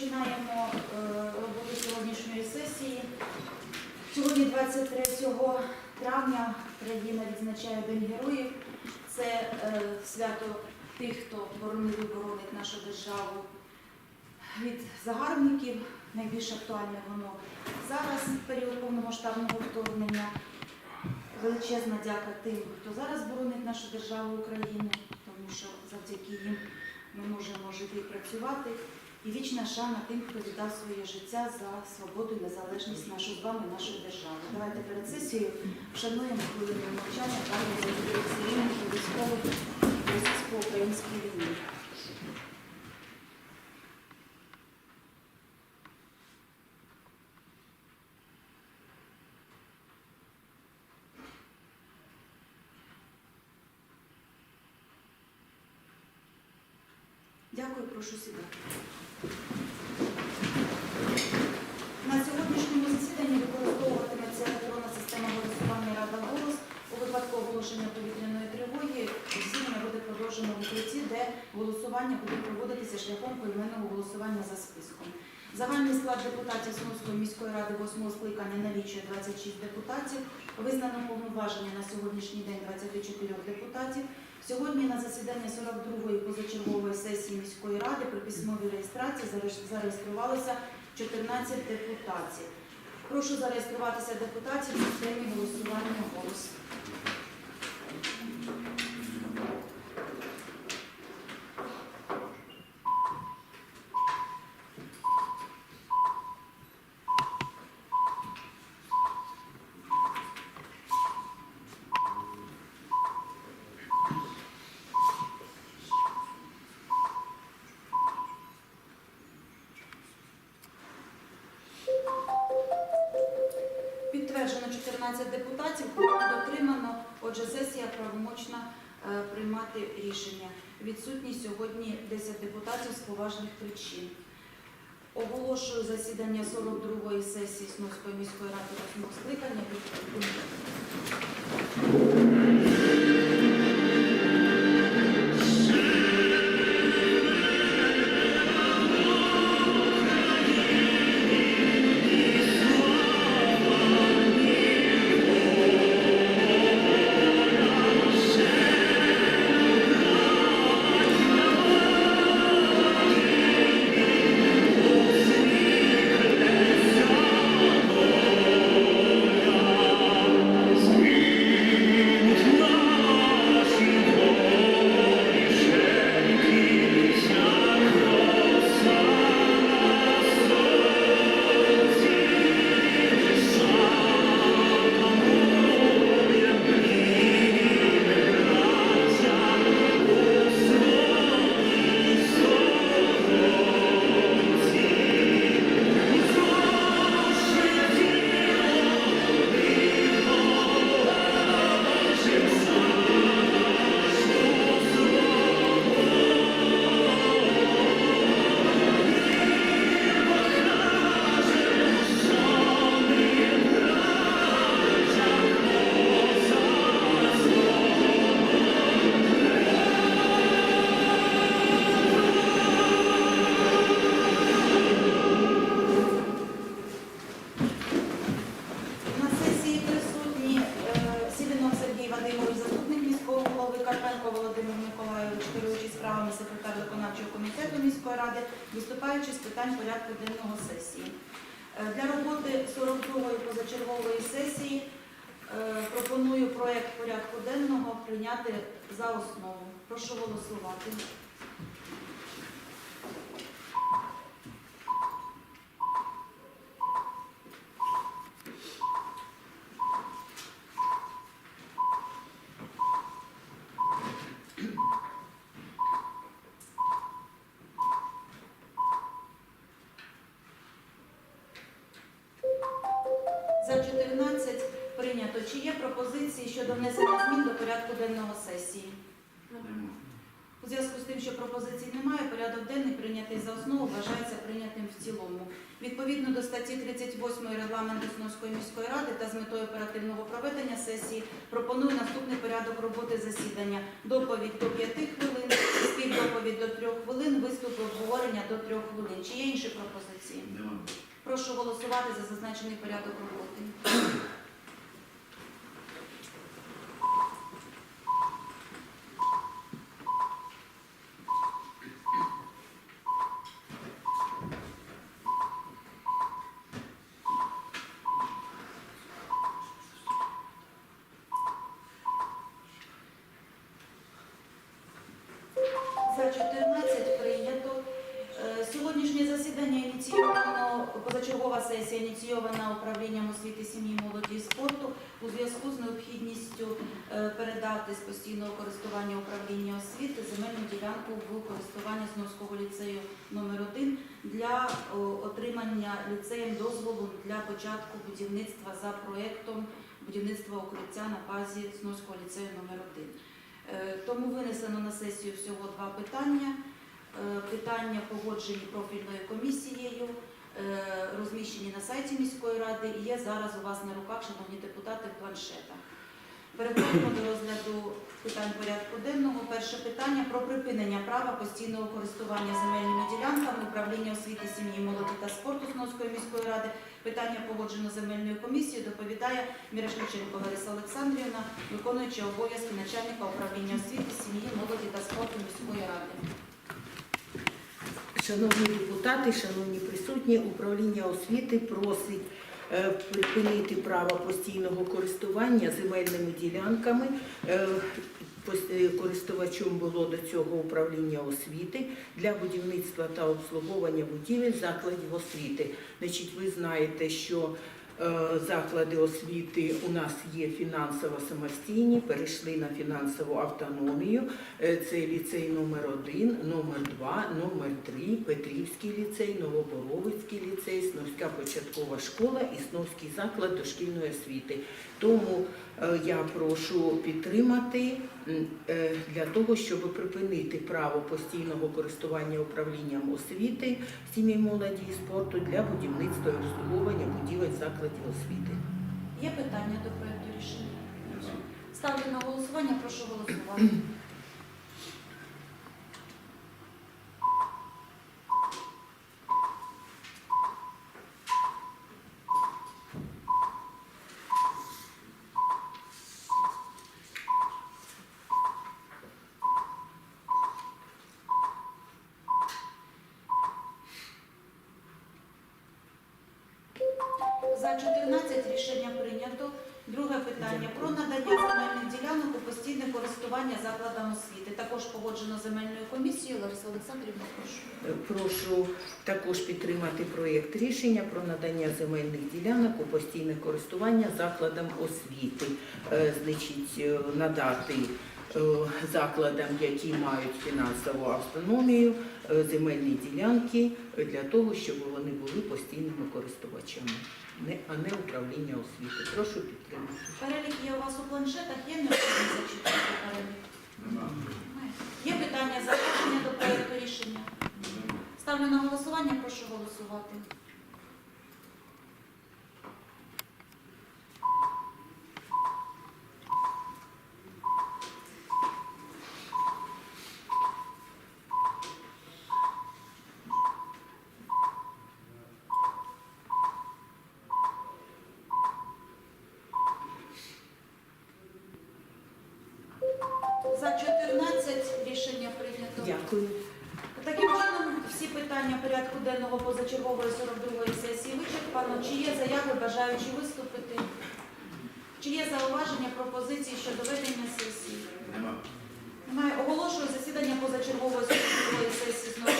Розпочинаємо е, роботу сьогоднішньої сесії. Сьогодні, 23 травня, країна відзначає День Героїв. Це е, свято тих, хто боронив і боронить нашу державу від загарбників. Найбільш актуальне воно зараз, в період повномасштабного вторгнення. Величезна дяка тим, хто зараз боронить нашу державу Україну, тому що завдяки їм ми можемо жити і працювати. І вічна шана тим, хто віддав своє життя за свободу і незалежність нашу з вами, нашої держави. Давайте перед сесією вшануємо хвилину мовчання пані військових Дякую, прошу сідати. На сьогоднішньому засіданні використовуватиметься електронна система голосування Рада голос. У випадку оголошення повітряної тривоги засідання буде продовжено в укритті, де голосування буде проводитися шляхом поіменного голосування за списком. Загальний склад депутатів Сумської міської ради 8 скликання налічує 26 депутатів. Визнано повноваження на сьогоднішній день 24 депутатів. Сьогодні на засіданні 42-ї позачергової сесії міської ради при письмовій реєстрації зареєс- зареєструвалося 14 депутатів. Прошу зареєструватися депутатів в системі голосування голос. Підтверджено 14 депутатів, дотримано. Отже, сесія правомочна е, приймати рішення. Відсутні сьогодні 10 депутатів з поважних причин. Оголошую засідання 42-ї сесії Сновської міської ради 8 скликання. відкритим. Сесії е, пропоную проект порядку денного прийняти за основу. Прошу голосувати. Щодо внесення змін до порядку денного сесії? У зв'язку з тим, що пропозицій немає, порядок денний прийнятий за основу вважається прийнятим в цілому. Відповідно до статті 38 регламенту Сновської міської ради та з метою оперативного проведення сесії пропоную наступний порядок роботи засідання. Доповідь до 5 хвилин, співдоповідь до трьох хвилин, виступи обговорення до трьох хвилин. Чи є інші пропозиції? Прошу голосувати за зазначений порядок роботи. За 14 прийнято. Е, Сьогоднішнє засідання ініційовано, позачергова сесія ініційована управлінням освіти, сім'ї, молоді і спорту у зв'язку з необхідністю е, передати з постійного користування управління освіти земельну ділянку в користування Зновського ліцею номер 1 для отримання ліцеєм дозволу для початку будівництва за проектом будівництва укриття на базі Зновського ліцею номер 1 Е, Тому винесено на сесію всього два питання. Е, Питання погоджені профільною комісією, е, розміщені на сайті міської ради і є зараз у вас на руках, шановні депутати, в планшетах. Переходимо до розгляду питань порядку денного. Перше питання про припинення права постійного користування земельними ділянками управління освіти, сім'ї, молоді та спорту Сновської міської ради. Питання погоджено земельною комісією. Доповідає Мірошниченко Лариса Олександрівна, виконуюча обов'язки начальника управління освіти, сім'ї, молоді та спорту міської ради. Шановні депутати, шановні присутні, управління освіти просить е, припинити право постійного користування земельними ділянками. Е, Користувачом було до цього управління освіти для будівництва та обслуговування будівель закладів освіти. Значить, ви знаєте, що заклади освіти у нас є фінансово самостійні, перейшли на фінансову автономію. Е, Це ліцей номер 1 номер 2 номер 3 Петрівський ліцей, Новоборовицький ліцей, Сновська початкова школа і Сновський заклад дошкільної освіти. Тому е, я прошу підтримати е, для того, щоб припинити право постійного користування управлінням освіти, сім'ї молоді і спорту для будівництва і обслуговування будівель закладів освіти. Є питання до проекту рішення? Ставлю на голосування, прошу голосувати. За 14 рішення прийнято. Друге питання про надання земельних ділянок у постійне користування закладам освіти. Також погоджено земельною комісією. Лариса Олександрівна, прошу. Е, Прошу також підтримати проєкт рішення про надання земельних ділянок у постійне користування закладам освіти. Е, Значить, е, надати е, закладам, які мають фінансову автономію, е, земельні ділянки для того, щоб вони були постійними користувачами, не- а не управління освіти. Прошу підтримати. Перелік є у вас у планшетах, є необхідність зачитати перелік? Немає. Є питання зауваження до проекту рішення? Ставлю на голосування, прошу голосувати. За 14 рішення прийнято. Дякую. Таким чином, всі питання порядку денного позачергової 42-ї сесії вичерпано. Чи є заяви, бажаючі виступити? Чи є зауваження, пропозиції щодо ведення сесії? Нема. Немає. Оголошую засідання позачергової 42-ї сесії знову